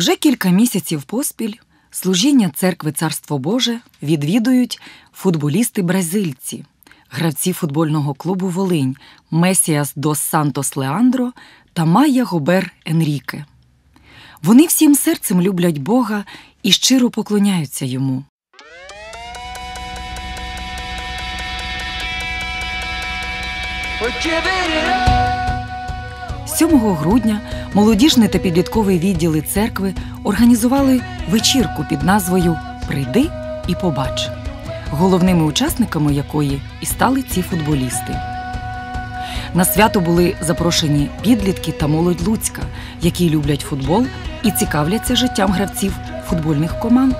Вже кілька місяців поспіль служіння церкви Царство Боже відвідують футболісти-бразильці, гравці футбольного клубу Волинь Месіас Дос Сантос Леандро та Майя Гобер Енріке. Вони всім серцем люблять Бога і щиро поклоняються йому. 7 грудня молодіжний та підлітковий відділи церкви організували вечірку під назвою Прийди і побач, головними учасниками якої і стали ці футболісти. На свято були запрошені підлітки та молодь Луцька, які люблять футбол і цікавляться життям гравців футбольних команд.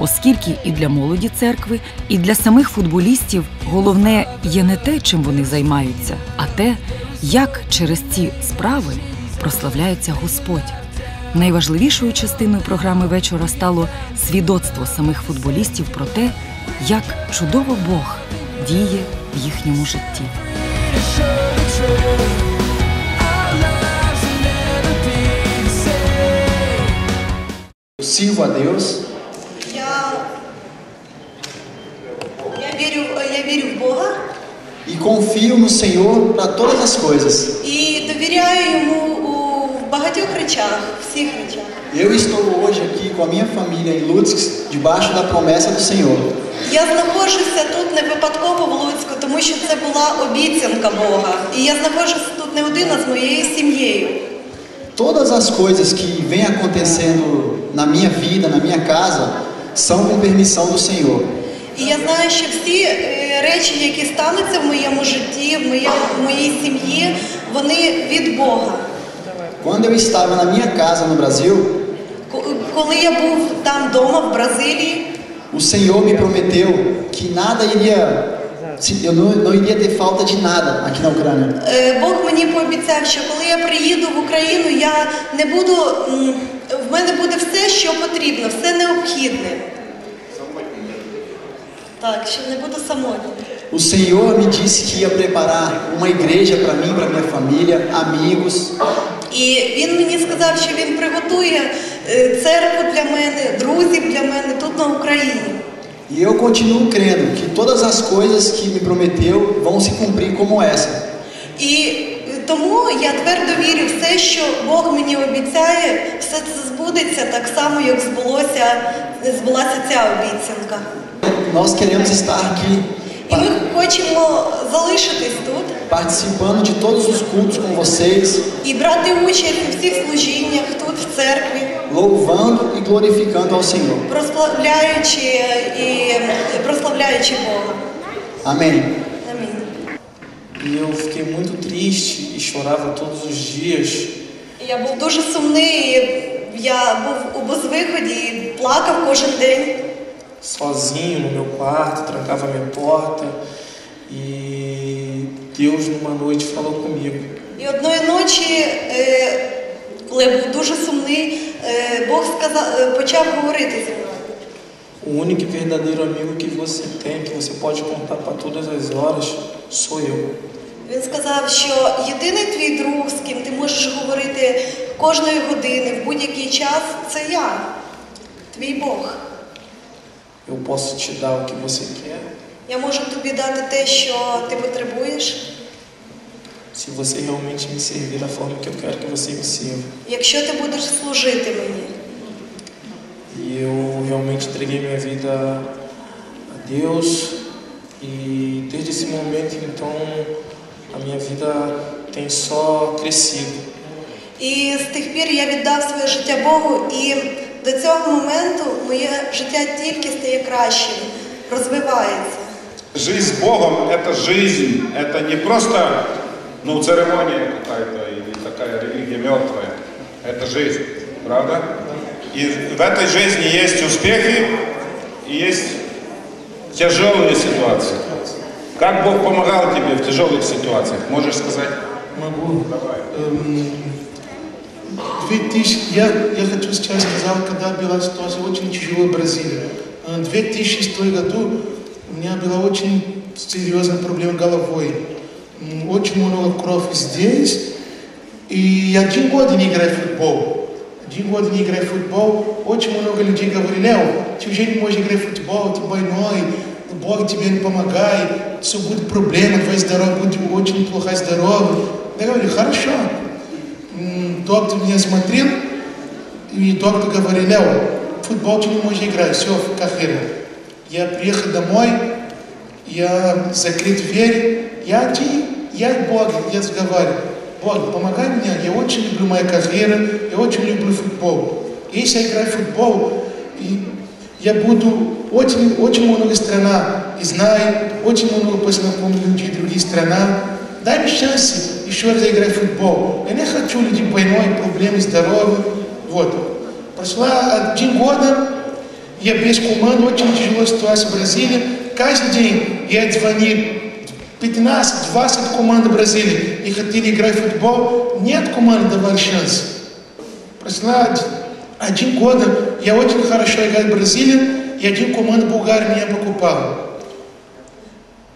Оскільки і для молоді церкви, і для самих футболістів головне є не те, чим вони займаються, а те, як через ці справи прославляється Господь. Найважливішою частиною програми вечора стало свідоцтво самих футболістів про те, як чудово Бог діє в їхньому житті. Sirvo a Deus confio no Senhor para todas as coisas. і довіряю йому у багатьох речах, всіх речах. Eu estou hoje aqui com a minha família em Lutsk, debaixo da promessa do Senhor. Я знаходжуся тут не випадково в Луцьку, тому що це була обіцянка Бога. І я знаходжуся тут не один, а з моєю сім'єю. Todas as coisas que vêm acontecendo na minha vida, na minha casa, são com permissão do Senhor. І я знаю, що всі е, речі, які стануться в моєму житті, в моє- в моїй сім'ї, вони від Бога. Quando eu estava na minha casa no Brasil, Коли я був там вдома, в Бразилії, o Senhor me prometeu que nada iria, eu não, não iria ter falta de nada aqui na Ucrânia. Е, Бог мені пообіцяв, що коли я приїду в Україну, я не буду. м, В мене буде все, що потрібно, все необхідне. Так, що не буду самотня. O Senhor me disse que ia preparar uma igreja para mim, para minha família, amigos, І він мені сказав, що він приготує е, церкву для мене, друзів для мене тут на Україні. E eu continuo crendo que todas as coisas que me prometeu vão se cumprir como essa. І тому я твердо вірю, все, що Бог мені обіцяє, все це збудеться так само, як збулося, збулася ця обіцянка. Nós queremos estar aqui І ми pa- хочемо залишитись тут participando de todos os cultos com vocês, і брати участь у всіх служіннях тут в церкві, louvando e glorificando ao Senhor. прославляючи і прославляючи Бога. Amém. Амінь. E eu fiquei muito triste e chorava todos os dias. Я був дуже сумний, я був у безвиході і плакав кожен день. Sozinho no meu quarto, trancava minha porta e Deus numa noite falou comigo. І одної ночі, е, коли я був дуже сумний, е, Бог сказав, е, почав говорити зі мною. O único e verdadeiro amigo que você tem, que você pode contar para todas as horas, sou eu. Він сказав, що єдиний твій друг, з ким ти можеш говорити кожної години, в будь-який час, це я, твій Бог. Eu posso te dar o que você quer, Я можу тобі дати те, що ти потребуєш, se você realmente me servir da forma que eu quero que você me sirva. якщо ти будеш служити мені. E eu realmente entreguei minha vida a Deus e desde esse momento então a minha vida tem só crescido. І з тих пір я віддав своє життя Богу, і до цього моменту моє життя тільки стає кращим, розвивається. Жизнь с Богом – это жизнь, это не просто ну, церемония какая-то или такая религия мертвая. Это жизнь, правда? И в этой жизни есть успехи и есть тяжелые ситуации. Как Бог помогал тебе в тяжелых ситуациях? Можешь сказать? Могу. Эм, 2000, я, я хочу сейчас сказать, когда была ситуация очень тяжелая в Бразилии. Э, В 2006 году у меня была очень серьезная проблема головой. Очень много крови здесь. И я один год не играю в футбол. Один год не играю в футбол, очень много людей говорили, Лео, ты уже не можешь играть в футбол, ты больной, Бог тебе не помогает, все будет проблема, твое здоровье будет очень плохое здоровье. Я говорю, хорошо. Меня смотрел, и доктор говорит, Лео, в футбол ты не можешь играть, все, карьера. Я приехал домой, я закрыл дверь, я один, я Бог, я разговариваю. Бог, помогай мне, я очень люблю мою карьеру, я очень люблю футбол. Если я играю в футбол, и я буду очень, очень много страна и знаю, очень много познакомлю людей других страна. Дай мне шанс еще раз играть в футбол. Я не хочу людей больной, проблемы здоровья. Вот. Прошла один год, я без команды, очень тяжелая ситуация в Бразилии. Каждый день я звонил 15-20 команд Бразилии и хотели играть в футбол. Нет команды давали шанс. Прошла один- один год, я очень хорошо играю в Бразилии, и один команда Булгарии меня покупала.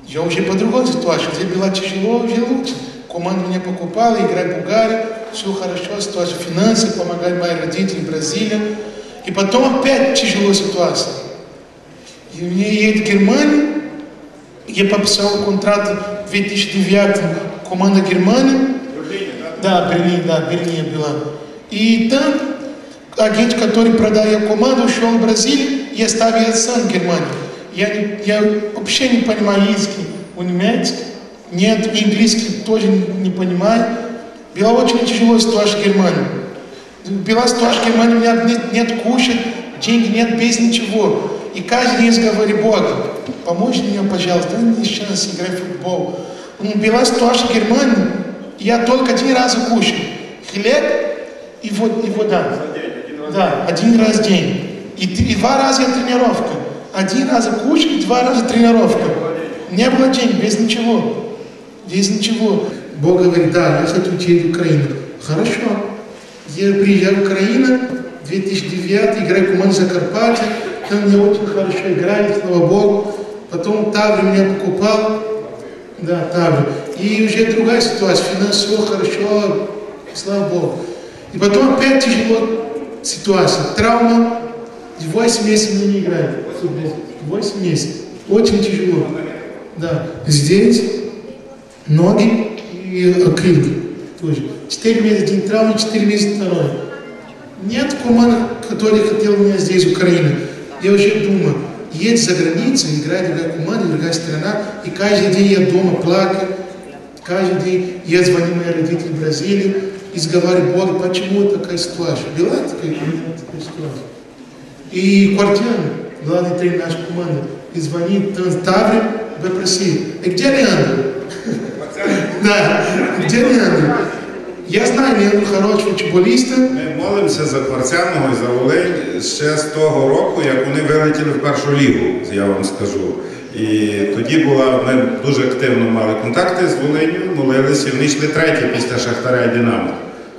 Я уже по другой ситуации, где было тяжело, уже лучше. Команда меня покупала, играю в Булгарии, все хорошо, ситуация финансы, помогали мои родители в Бразилии. И потом опять тяжелая ситуация. И мне едет в Германию, я подписал контракт в 2009 команда Германии. Да, Берлин, да, Берлин была. И там агент, который продает команду, ушел в Бразилию и оставил сам в Германию. Я, не- я вообще не понимаю языки, он немецкий, Нет, английский тоже не понимаю. Была очень тяжелая ситуация в Германии. Была ситуация в Германии, у меня нет, нет кушать, денег нет без ничего. И каждый день говорю, Бог, помочь мне, пожалуйста, дай мне шанс играть в футбол. Была ситуация в Германии, я только один раз кушаю. Хлеб и, вод, и вода. Да, один раз в день. И, и два раза тренировка. Один раз кушать, два раза тренировка. Не было денег, без ничего. Без ничего. Бог говорит, да, я хочу в Украину. Хорошо. Я приезжаю в Украину, 2009, играю в команде Закарпатья, там мне очень хорошо играли, слава Богу. Потом Таври меня покупал, да, Таври. И уже другая ситуация, финансово хорошо, слава Богу. И потом опять тяжело ситуация, травма, 8 месяцев мне не играет в футбол. 8 месяцев. Очень тяжело. Да. Здесь ноги и акрилки тоже. 4 месяца один травма, 4 месяца второй. Нет команды, которые хотел меня здесь, в Украине. Я уже думаю, едь за границу, играть в другая команда, другая страна, и каждый день я дома плакаю, каждый день я звоню моим родителям в Бразилию и разговариваю, Бог, почему такая ситуация? Была такая, такая ситуация? И Квартиан, главный тренер нашей команды, и звонит там Таври, попросил, и где Леандр? Да, где Я знаю, Леандр хороший футболист, Ми молимося за Кварцяного і за Волинь ще з того року, як вони вилетіли в першу лігу, я вам скажу. І тоді була, ми дуже активно мали контакти з Волинью, молилися, вони йшли треті після Шахтаря і Динамо.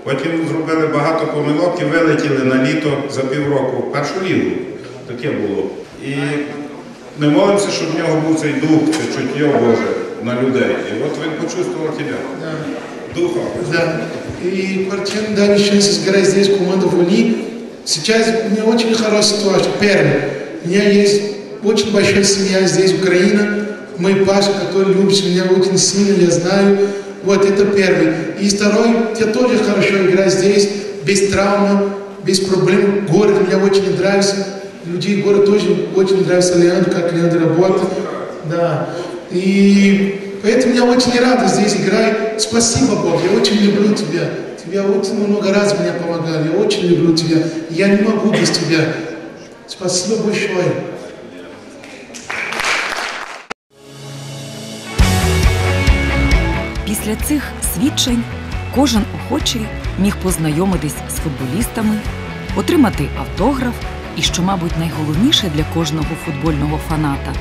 Потім зробили багато помилок і вилетіли на літо за півроку в першу лігу. Таке було. І ми молимося, щоб в нього був цей дух, це чуття Боже на людей. І от він почувствував тебе. Духа. Да. И Квартиан дали шанс играть здесь команда Воли. Сейчас у меня очень хорошая ситуация. Первое, у меня есть очень большая семья здесь, Украина. Мой Паша, который любит меня очень сильно, я знаю. Вот это первый. И второй, я тоже хорошо играю здесь, без травмы, без проблем. Город мне очень нравится. Людей город тоже очень нравится Леандр, как Леандр работает. Да. И поэтому я очень рада здесь играть. Спасибо, Бог, я очень люблю тебя. Тебя очень много раз меня помогали. Я очень люблю тебя. Я не могу без тебя. Спасибо большое. Після цих свідчень кожен охочий міг познайомитись з футболістами, отримати автограф і, що, мабуть, найголовніше для кожного футбольного фаната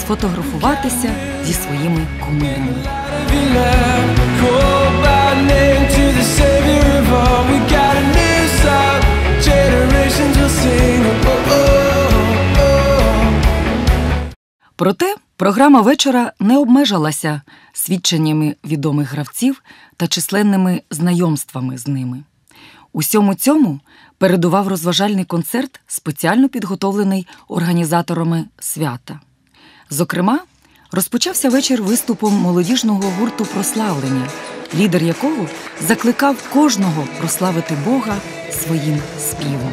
сфотографуватися зі своїми кумирами. Проте програма вечора не обмежалася свідченнями відомих гравців та численними знайомствами з ними. Усьому цьому передував розважальний концерт, спеціально підготовлений організаторами свята. Зокрема, розпочався вечір виступом молодіжного гурту прославлення, лідер якого закликав кожного прославити Бога своїм співом.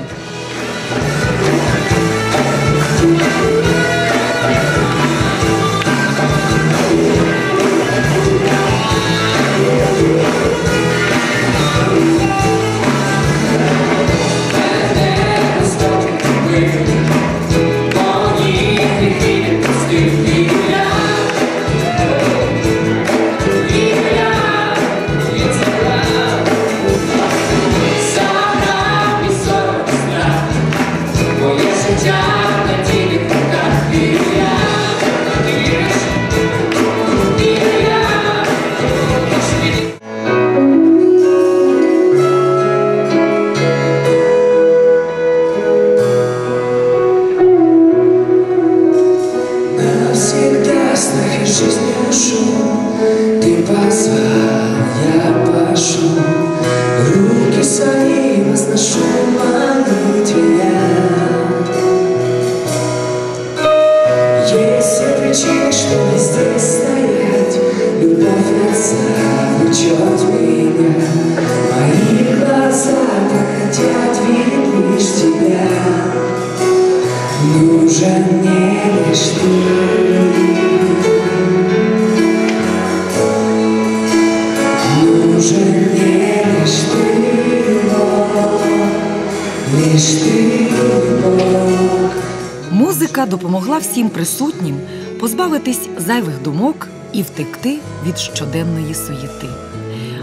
Всім присутнім позбавитись зайвих думок і втекти від щоденної суєти.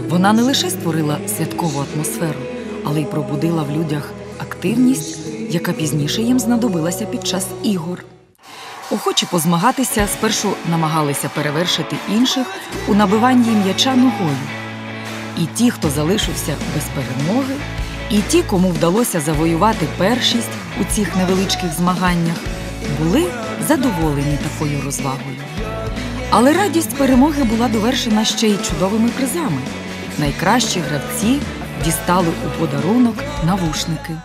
Вона не лише створила святкову атмосферу, але й пробудила в людях активність, яка пізніше їм знадобилася під час ігор. Охочі позмагатися спершу намагалися перевершити інших у набиванні м'яча ногою. І ті, хто залишився без перемоги, і ті, кому вдалося завоювати першість у цих невеличких змаганнях, були задоволені такою розвагою. Але радість перемоги була довершена ще й чудовими призами. Найкращі гравці дістали у подарунок навушники.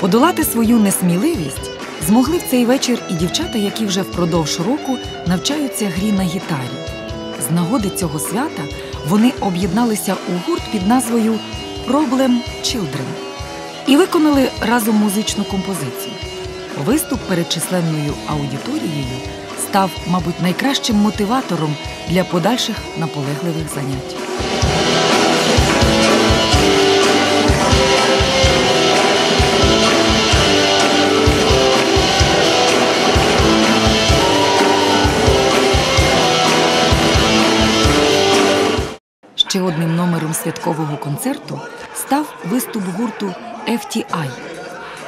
Подолати свою несміливість змогли в цей вечір і дівчата, які вже впродовж року навчаються грі на гітарі. З нагоди цього свята вони об'єдналися у гурт під назвою Problem Children і виконали разом музичну композицію. Виступ перед численною аудиторією став, мабуть, найкращим мотиватором для подальших наполегливих занять. Ще одним номером святкового концерту став виступ гурту FTI.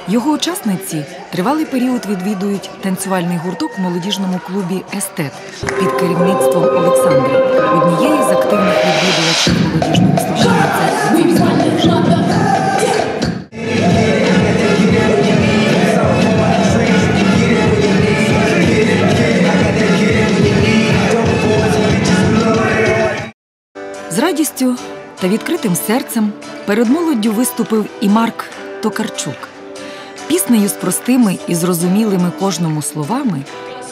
Його учасниці тривалий період відвідують танцювальний гурток в молодіжному клубі Естет під керівництвом Олександра, однієї з активних відвідувачів молодіжного служіння церкви З радістю та відкритим серцем перед молоддю виступив і Марк Токарчук. Піснею з простими і зрозумілими кожному словами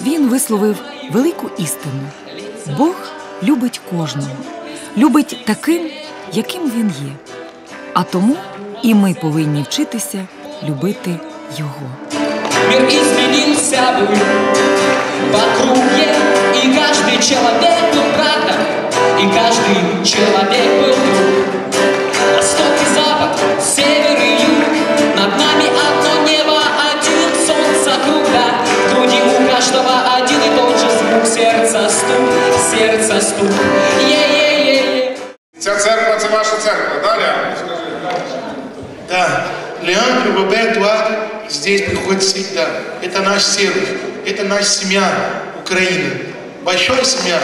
він висловив велику істину: Бог любить кожного, любить таким, яким він є. А тому і ми повинні вчитися любити його. Мир изменился бы в округе, и каждый человек был братом, и каждый человек был друг. здесь приходит всегда. Это наш сервис, это наша семья Украины. Большая семья.